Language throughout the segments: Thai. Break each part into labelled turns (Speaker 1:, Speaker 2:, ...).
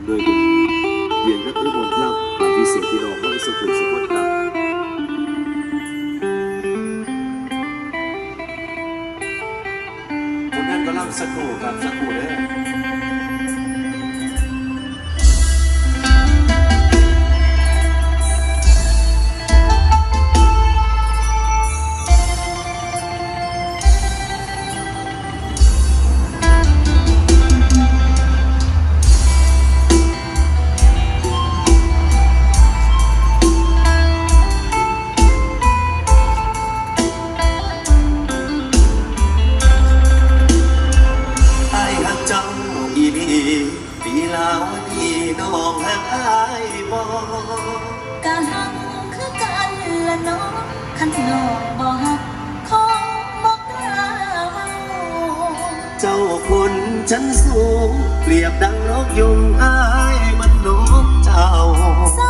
Speaker 1: ผมโดยคุณเวียนรัตนมนต์ครับมาพิเศษที่รองห้องสุขุมสุขครับ
Speaker 2: คนนั้นก็ล่ำสักครู่ครับสักครู่เด้อ
Speaker 1: ปีลาวดีน้องหักอายบอ
Speaker 3: การหักคือกันละน้องคันน้องบ่หักคงบ่กล้าเว้า
Speaker 1: เจ้าคนชั้นสูง เปรียบดังนกยุงอายมันนกเจ้า
Speaker 3: เศร้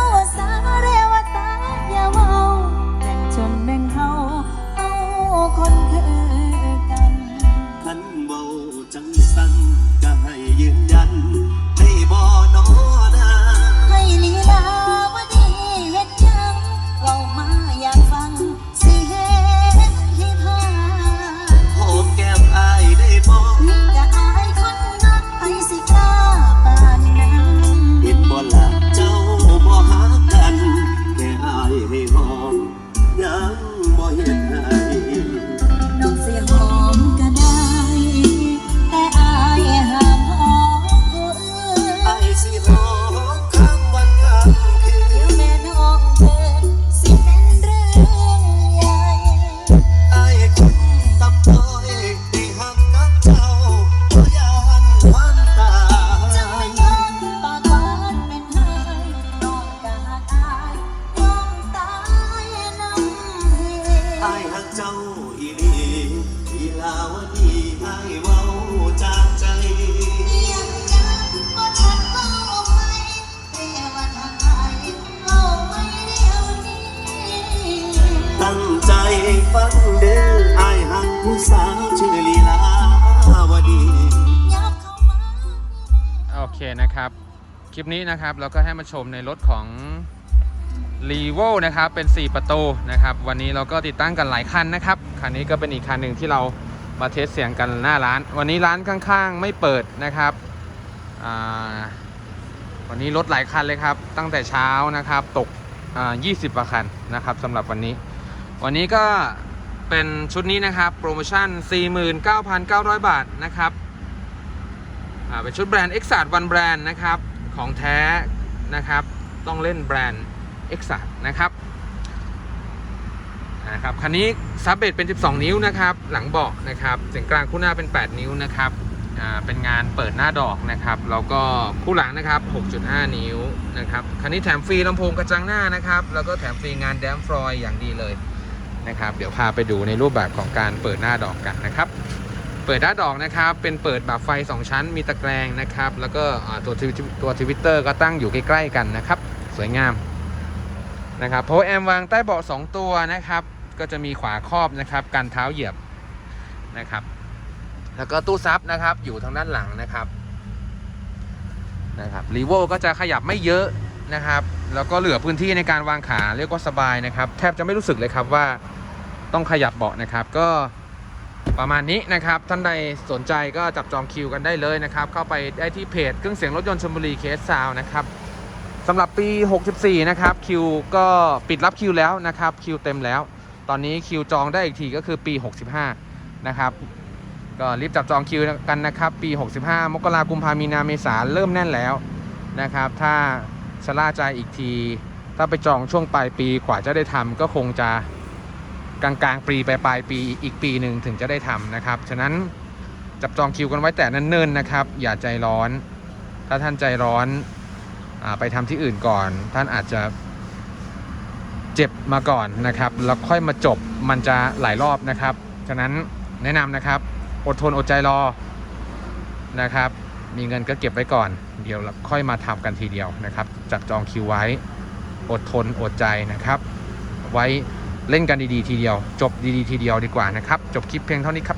Speaker 3: าสาาอี
Speaker 1: ห
Speaker 3: ลีอีลา
Speaker 1: ว
Speaker 3: ดี
Speaker 1: ไอ้เว้า
Speaker 3: จาก
Speaker 1: ใจ
Speaker 3: ยังจะบ่ชัดเว้าไหมแต่ว่าทำไมเฝ้าไหมเดียวนี้
Speaker 1: ตั้งใจฟังเด้อไอ้หักผู้สาวชื่อลีลาวดี
Speaker 3: ยับเข้ามา
Speaker 4: โอเคนะครับ คลิปนี้นะครับเราก็ให้มาชมในรถของ r e v o นะครับเป็น 4 ประตูนะครับ วันนี้เราก็ติดตั้งกันหลายคันนะครับ คันนี้ก็เป็นอีกคันหนึ่งที่เรามาเทสเสียงกันหน้าร้าน วันนี้ร้านข้างๆไม่เปิดนะครับวันนี้รถหลายคันเลยครับ ตั้งแต่เช้านะครับตกอ่า20กว่าคันนะครับสำหรับวันนี้ วันนี้ก็เป็นชุดนี้นะครับโปรโมชั่น 49,900 บาทนะครับเป็นชุดแบรนด์ e x a t One Brand นะครับของแท้นะครับต้องเล่นแบรนด์ e x a t นะครับนะครับคันนี้ซับเบดเป็น 12 นิ้วนะครับ หลังเบาะนะครับเสียงกลางคู่หน้าเป็น 8 นิ้วนะครับอ่าเป็นงานเปิดหน้าดอกนะครับแล้วก็คู่หลังนะครับ 6.5 นิ้วนะครับคันนี้แถมฟรีลำโพงกระจังหน้านะครับ แล้วก็แถมฟรีงานแดมฟลอยอย่างดีเลยนะครับ เดี๋ยวพาไปดูในรูปแบบของการเปิดหน้าดอกกันนะครับ เปิดด้าดอกนะครับ เป็นเปิดแบบไฟ 2 ชั้นมีตะแกรงนะครับ แล้วก็ตัวตัวทวิตเตอร์ก็ตั้งอยู่ใกล้ๆกันนะครับ สวยงาม นะครับโพแอมวางใต้เบาะ2ตัวนะครับ ก็จะมีขวาครอบนะครับกันเท้าเหยียบนะครับ แล้วก็ตู้ซับนะครับอยู่ทางด้านหลังนะครับนะครับรีโวก็จะขยับไม่เยอะนะครับ แล้วก็เหลือพื้นที่ในการวางขาเรียกว่าสบายนะครับ แทบจะไม่รู้สึกเลยครับว่าต้องขยับเบาะนะครับ ก็ประมาณนี้นะครับ ท่านใดสนใจก็จับจองคิวกันได้เลยนะครับ เข้าไปได้ที่เพจเครื่องเสียงรถยนต์ชลบุรีเคสซาวนะครับ สำหรับปี 64 นะครับคิวก็ปิดรับคิวแล้วนะครับคิวเต็มแล้ว ตอนนี้คิวจองได้อีกทีก็คือปี 65 นะครับก็รีบจับจองคิวกันนะครับปี 65 มกราคมกุมภามีนาเมษาเริ่มแน่นแล้วนะครับ ถ้าชะล่าใจอีกที ถ้าไปจองช่วงปลายปีกว่าจะได้ทำก็คงจะกลางกลางปีไปปลายปีอีกปีหนึ่งถึงจะได้ทำนะครับ ฉะนั้นจับจองคิวกันไว้แต่เนิ่นๆนะครับ อย่าใจร้อน ถ้าท่านใจร้อน ไปทำที่อื่นก่อน ท่านอาจจะเจ็บมาก่อนนะครับ แล้วค่อยมาจบมันจะหลายรอบนะครับ ฉะนั้นแนะนำนะครับ อดทนอดใจรอนะครับ มีเงินก็เก็บไว้ก่อน เดี๋ยวเราค่อยมาทำกันทีเดียวนะครับ จับจองคิวไว้ อดทนอดใจนะครับ ไว้เล่นกันดีๆทีเดียว จบดีๆทีเดียวดีกว่านะครับ จบคลิปเพียงเท่านี้ครับ